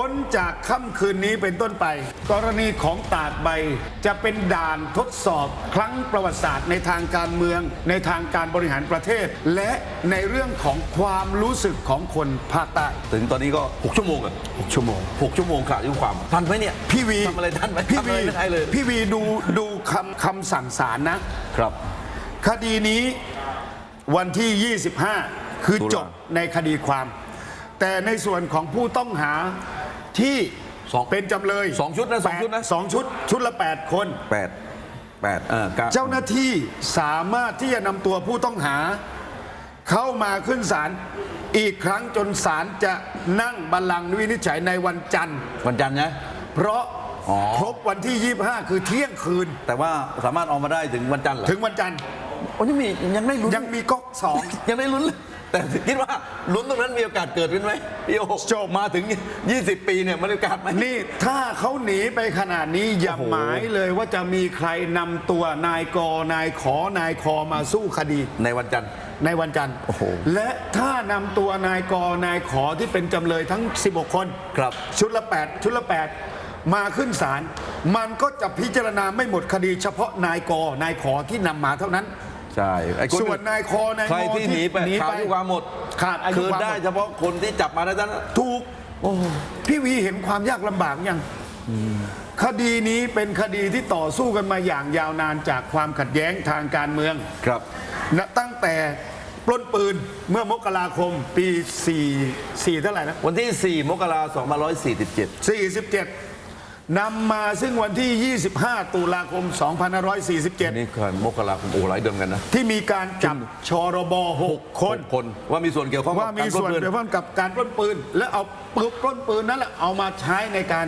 พ้นจากค่ำคืนนี้เป็นต้นไป กรณีของตากใบ จะเป็นด่านทดสอบครั้งประวัติศาสตร์ในทางการเมือง ในทางการบริหารประเทศ และในเรื่องของความรู้สึกของคนภาคใต้ถึงตอนนี้ก็ 6 ชั่วโมงอะ6ชั่วโมง 6 ชั่วโมงขาดอายุความทันไหมเนี่ยพี่วีทำอะไรทันไหมพี่ทำอะวีไรไม่ได้เลย พี่วีดูดูคำคำสั่งศาลนะครับ คดีนี้วันที่ 25 คือตุลาจบในคดีความ แต่ในส่วนของผู้ต้องหา ที่สองเป็นจำเลยสองชุดนะสองชุดนะสองชุด ชุดละ 8 คน แปดแปดเออก้เจ้าหน้าที่สามารถที่จะนำตัวผู้ต้องหา เข้ามาขึ้นศาลอีกครั้งจนศาลจะนั่งบัลลังก์วินิจฉัยในวันจันทร์ วันจันทร์นะ เพราะอ๋อ ครบวันที่ 25 คือเที่ยงคืน แต่ว่าสามารถออกมาได้ถึงวันจันทร์เหรอถึงวันจันทร์ โอ้ยังมียังไม่ลุ้นยังมีก๊อกสอง ยังไม่ลุ้นเลย แต่คิดว่าลุ้นตรงนั้นมีโอกาสเกิดขึ้นไหมพี่โอจบมาถึง 20 ปีเนี่ยมันโอกาสไหมนี่ถ้าเขาหนีไปขนาดนี้อย่าโอ้โหหมายเลยว่าจะมีใครนำตัวนายกนายขอนายคอมาสู้คดี ในวันจันทร์ ในวันจันทร์ โอ้โห และถ้านำตัวนายกนายขอที่เป็นจำเลยทั้ง 16 คน ครับ ชุดละ 8 ชุดละ 8 มาขึ้นศาลมันก็จะพิจารณาไม่หมดคดีเฉพาะนายกนายขอที่นำมาเท่านั้น ใช่ไอ้คส่วนนายคอนายใครงอที่หนีไปที่หนีขาดไปอายุความหมดขาดอายุคืนความได้หมดเฉพาะคนที่จับมาได้เท่านั้นถูกพี่วีเห็นความยากลำบากยังคดีนี้เป็นคดีที่ต่อสู้กันมาอย่างยาวนานจากความขัดแย้งทางการเมือง ครับ นะตั้งแต่ปล้นปืนเมื่อมกราคมปี 4 4 เท่าไหร่นะ วันที่ 4 มกราคม2547 47 นำมาซึ่งวันที่ 25 ตุลาคม 2547 นี่คือมกราคมโอ้หลายเดือนกันนะ ที่มีการจับชรบ 6 คนหกคนว่ามีส่วนเกี่ยวข้องกับว่ามีการปล้ส่วนปืเกี่ยวข้องกับการปล้นปืน และเอาปืนปล้นปืนนั้นแหละเอามาใช้ในการ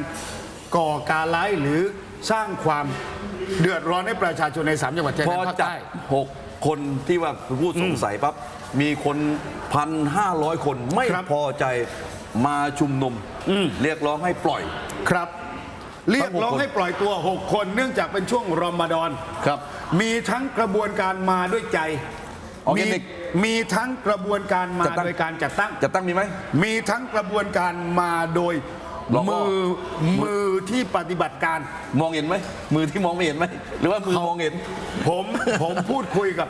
ก่อการร้ายหรือสร้างความเดือดร้อนให้ประชาชนในสามจังหวัดชายพแดอนภาคจับใต้หกคนที่ว่าผู้สงสัยปั๊บมีคนพันห้าร้อยคนไม่ครับพอใจมาชุมนุมเรียกร้องให้ปล่อยครับ เรียกร้องทั้งหกคนให้ปล่อยตัว 6 คน เนื่องจากเป็นช่วงรอมฎอนครับ มีทั้งกระบวนการมาด้วยใจออร์แกมีนิกมีทั้งกระบวนการมาจัดตั้งโดยการจัดตั้งจะตั้งมีไหมมีทั้งกระบวนการมาโดยหลอกล่มืออมือที่ปฏิบัติการมองเห็นไหมมือที่มองไม่เห็นไหมหรือว่ามือมองเห็น ผมผมพูดคุยกับ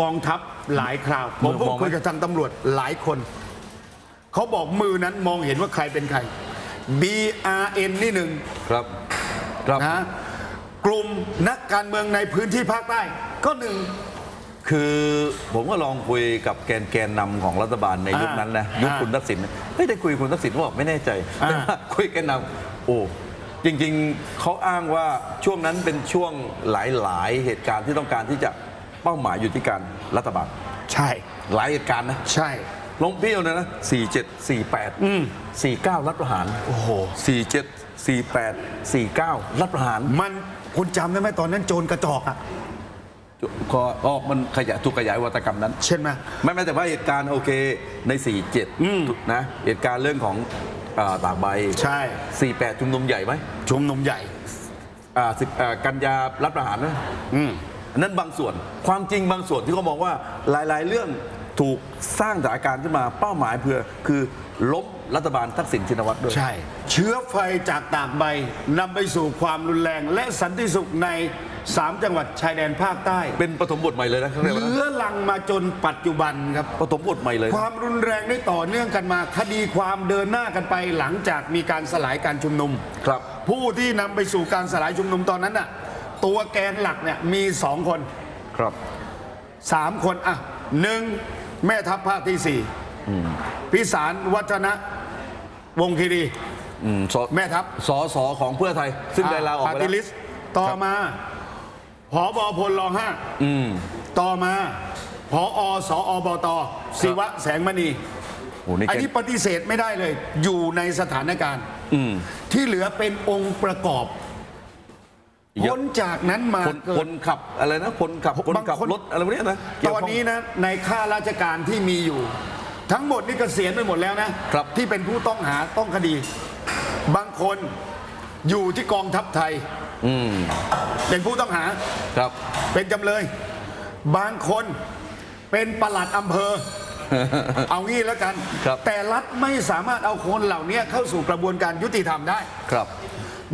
กองทัพหลายคราว ผมพูดมองไหมคุยกับทางตำรวจหลายคน เขาบอกมือนั้นมองเห็นว่าใครเป็นใคร B R N นี่หนึ่งครับครับนะกลุ่มนักการเมืองในพื้นที่ภาคใต้ก็หนึ่ง คือผมก็ลองคุยกับแกนแกนนำของรัฐบาลในยุคนั้นนะอ่ายุยุคคุณทักษิณนะไม่ได้คุยกับคุณทักษิณบอกไม่แน่ใจอ่าแต่ว่าคุยแกนนำโอ้จริงๆเขาอ้างว่าช่วงนั้นเป็นช่วงหลายๆ เหตุการณ์ที่ต้องการที่จะเป้าหมายอยู่ที่การรัฐบาล ใช่ หลายเหตุการณ์นะ ใช่ ลงเปี้ยวนะนะสี่เจ็ดสี่แปดสี่เก้ารัฐประหารโอ้โหสี่เจ็ดสี่แปดสี่เก้ารัฐประหาร มันคุณจำได้ไหมตอนนั้นโจรกระจอกอะก็อ๋อมันขยายถูกขยายวัตกรรมนั้น เช่นไหมไม่ไม่แต่ว่าเหตุการณ์โอเคใน 47นะเหตุการณ์เรื่องของอ่าตากใบใช่ 48 ชุมนุมใหญ่ไหมชุมนุมใหญ่อ่าสิบอ่ากันยารัฐประหารนะอืมอันนั้นบางส่วนความจริงบางส่วนที่เขามองว่าหลาย ๆ เรื่อง ถูกสร้างสถานการณ์ขึ้นมาเป้าหมายเพื่อคือล้มรัฐบาลทักษิณชินวัตรด้วย ใช่ เชื้อไฟจากตากใบนำไปสู่ความรุนแรง และสันติสุขใน 3 จังหวัดชายแดนภาคใต้ เป็นปฐมบทใหม่เลยนะเขาเรียกว่าเลื้อลังมาจนปัจจุบันครับ ปฐมบทใหม่เลย ความรุนแรงได้ต่อเนื่องกันมา คดีความเดินหน้ากันไปหลังจากมีการสลายการชุมนุม ครับ ผู้ที่นำไปสู่การสลายชุมนุมตอนนั้นน่ะตัวแกนหลักเนี่ยมีสองคนครับสามคนอะหนึ่ง แม่ทัพภาคที่สี่พิสารวัฒนะ วงศ์คีรีอืมสแม่ทัพสอสอของเพื่อไทย ซึ่งได้ลาออกปาไปร์ตี้แล้วลิสต์ต่อมาผอบอพลรองห้าอืมต่อมาผอสอบตศิวะแสงมณีโอ้นี่อันแกนี้ปฏิเสธไม่ได้เลย อยู่ในสถานการณ์อืมที่เหลือเป็นองค์ประกอบ เยอะพ้นจากนั้นมาคนเกิคดนขับอะไรนะคนขับคนบางขับคนรถอะไรพวกเนี้ยนะเกี่ตยวอนข้ง นี้นะในข้าราชการที่มีอยู่ ทั้งหมดนี่เกษียณไปหมดแล้วนะครับ ที่เป็นผู้ต้องหาต้องคดี บางคนอยู่ที่กองทัพไทย อืมเป็นผู้ต้องหาครับ เป็นจำเลย บางคนเป็นปลัดอำเภอ เอางี้แล้วกัน ครับ แต่รัฐไม่สามารถเอาคนเหล่านี้เข้าสู่กระบวนการยุติธรรมได้ ครับ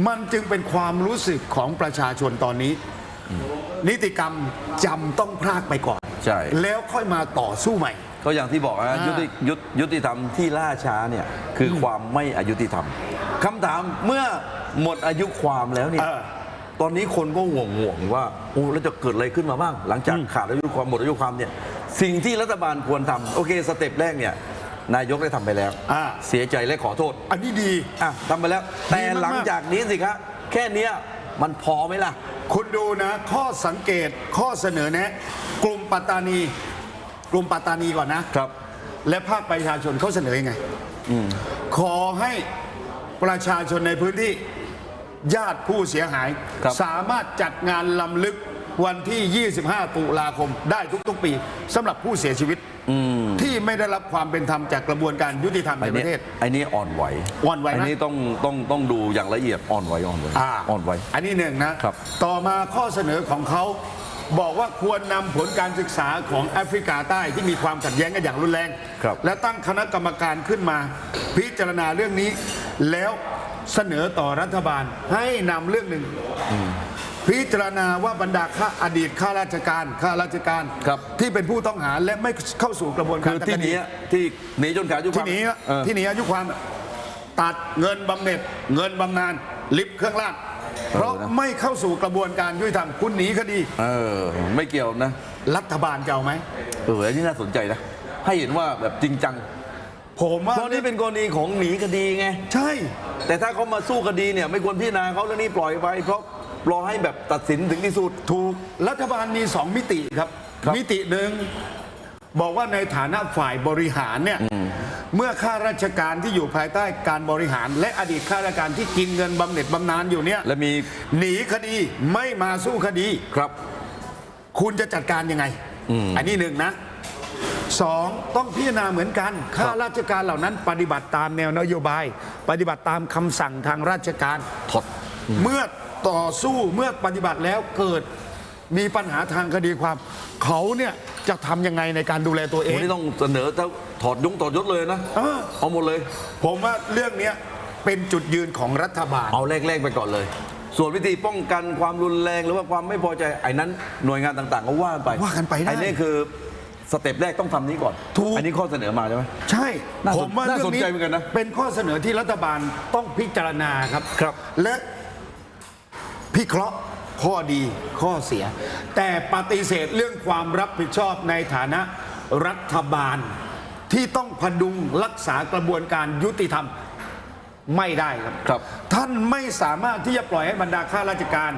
มันจึงเป็นความรู้สึกของประชาชนตอนนี้ นิติกรรมจำต้องพลากไปก่อน ใช่ แล้วค่อยมาต่อสู้ใหม่ ก็อย่างที่บอกนะอ่ายุยุติยุติยุติธรรมที่ล่าช้าเนี่ยคืออความไม่อายุติธรรมคำถามเมื่อหมดอายุความแล้วเนี่ยเออตอนนี้คนก็ห่วงห่วงว่าโอ้แล้วจะเกิดอะไรขึ้นมาบ้าง หลังจากขาดอายุความหมดอายุความเนี่ยสิ่งที่รัฐบาลควรทำโอเคสเต็ปแรกเนี่ย นายกได้ทำไปแล้ว อ่า เสียใจและขอโทษอันนี้ดี อะทำไปแล้ว แต่ดีมากๆ หลังจากนี้สิครับแค่เนี้ยมันพอไหมล่ะ คุณดูนะ ข้อสังเกตข้อเสนอแนะ กลุ่มปัตตานี กลุ่มปัตตานีก่อนนะ ครับ และภาคประชาชนเขาเสนอยังไงขอให้ประชาชนในพื้นที่ญาติผู้เสียหาย ครับ สามารถจัดงานลำลึกวันที่ 25 ตุลาคมได้ทุกๆปีสำหรับผู้เสียชีวิตที่ ไม่ได้รับความเป็นธรรมจากกระบวนการยุติธรรมในไอ้ปนี่ระเทศไอ้นี่อ่อนไหวอ่อนไหวไหมไอ้นี่ต้องต้องต้องดูอย่างละเอียดอ่อนไหวอ่อนไหวอ่าอ่อนไหวอันนี้หนึ่งนะครับ ต่อมาข้อเสนอของเขาบอกว่าควรนำผลการศึกษาของแอฟริกาใต้ที่มีความขัดแย้งกันอย่างรุนแรงครับและตั้งคณะกรรมการขึ้นมา พิจารณาเรื่องนี้ แล้วเสนอต่อรัฐบาลให้นำเรื่องหนึ่ง พิจารณาว่าบรรดาข้าอดีตข้าราชการข้าราชการครับ ที่เป็นผู้ต้องหาและไม่เข้าสู่กระบวนกาคืรอทางที่คหดีนี้ที่หนีจนขาดอายุคที่วามหนีเออ ที่หนีอายุความตัดเงินบำเหน็จ เงินบำนาญลิฟต์เครื่องราชเพราะไม่เข้าสู่กระบวนการยุติธรรมคุณหนีคดี เออ ไม่เกี่ยวนะ รัฐบาลจะเอาไหมเอออันนี้น่าสนใจนะ ให้เห็นว่าแบบจริงจัง ผมว่าเพราะนี่เป็นกรณีของหนีคดีไง ใช่ แต่ถ้าเขามาสู้คดีเนี่ยไม่ควรพิจารณาเขาแล้วนี่ปล่อยไป เพราะ รอให้แบบตัดสินถึงที่สุด ถูกรัฐบาลมีสองมิติครับ ครับ มิติหนึ่งบอกว่าในฐานะฝ่ายบริหารเนี่ยเมื่อข้าราชการที่อยู่ภายใต้การบริหาร และอดีตข้าราชการที่กินเงินบำเหน็จบำนาญอยู่เนี่ยและมีหนีคดีไม่มาสู้คดี ครับ คุณจะจัดการยังไง อันนี้หนึ่งนะสองต้องพิจารณาเหมือนกัน ข้าราชการเหล่านั้นปฏิบัติตามแนวนโยบาย ปฏิบัติตามคำสั่งทางราชการ ถอด เมื่อ ต่อสู้เมื่อปฏิบัติแล้วเกิดมีปัญหาทางคดีความ เขาเนี่ยจะทำยังไงในการดูแลตัวเอวันงนี้ต้องเสนอถ้าถอดยงถอดยศเลยนะเออ เอาหมดเลย ผมว่าเรื่องเนี้ยเป็นจุดยืนของรัฐบาล เอาแรกๆไปก่อนเลย ส่วนวิธีป้องกันความรุนแรงหรือว่าความไม่พอใจไอ้นั้นหน่วยงานต่างๆก็ว่าไปว่ากันไปได้ไอ้นี่คือสเต็ปแรกต้องทำนี้ก่อนถูก อันนี้ข้อเสนอมาใช่ไหม ใช่ น่าสนผมว่าน่าเรื่สอนงนี้ใจเหมือนกันนะเป็นข้อเสนอที่รัฐบาลต้องพิจารณาครับ ครับ และ พิเคราะห์ข้อดีข้อเสีย แต่ปฏิเสธเรื่องความรับผิดชอบในฐานะรัฐบาลที่ต้องพดุงรักษากระบวนการยุติธรรมไม่ได้ครับครับท่านไม่สามารถที่จะปล่อยให้บรรดาข้าราชการ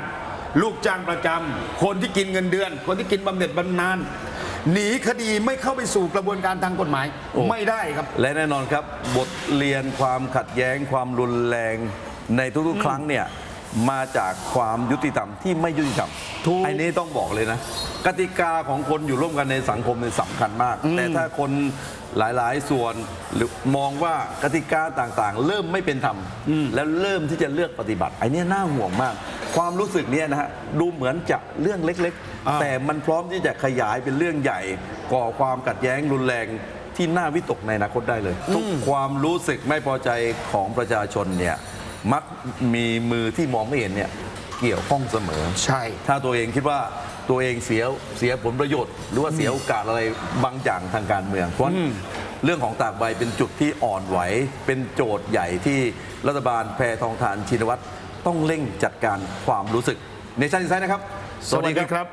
ลูกจ้างประจำคนที่กินเงินเดือน คนที่กินบำเหน็จบำนาญหนีคดีไม่เข้าไปสู่กระบวนการทางกฎหมายโอ้ไม่ได้ครับ และแน่นอนครับ บทเรียนความขัดแย้งความรุนแรงในทุกๆ ครั้งเนี่ย มาจากความยุติธรรมที่ไม่ยุติธรรมถูก ไอ้นี้ต้องบอกเลยนะ กติกาของคนอยู่ร่วมกันในสังคมเป็นสำคัญมาก แต่ถ้าคนหลายๆ ส่วนหรือมองว่ากติกาต่างๆ เริ่มไม่เป็นธรรมแล้วเริ่มที่จะเลือกปฏิบัติไอ้เนี้ยน่าห่วงมาก ความรู้สึกเนี้ยนะฮะดูเหมือนจะเรื่องเล็ก อ่า ๆ แต่มันพร้อมที่จะขยายเป็นเรื่องใหญ่ ก่อความขัดแย้งรุนแรงที่น่าวิตกในอนาคตได้เลย ทุกความรู้สึกไม่พอใจของประชาชนเนี่ย มักมีมือที่มองไม่เห็นเนี่ยเกี่ยวข้องเสมอ ใช่ ถ้าตัวเองคิดว่าตัวเองเสียเสียผลประโยชน์ หรือว่าเสียโอกาสอะไรบางอย่างทางการเมือง เพราะฉะนั้นเรื่องของตากใบเป็นจุดที่อ่อนไหว เป็นโจทย์ใหญ่ที่รัฐบาลแพทองทานชินวัตรต้องเร่งจัดการความรู้สึก ในชั้นที่ไซนะครับ สวัสดีครับ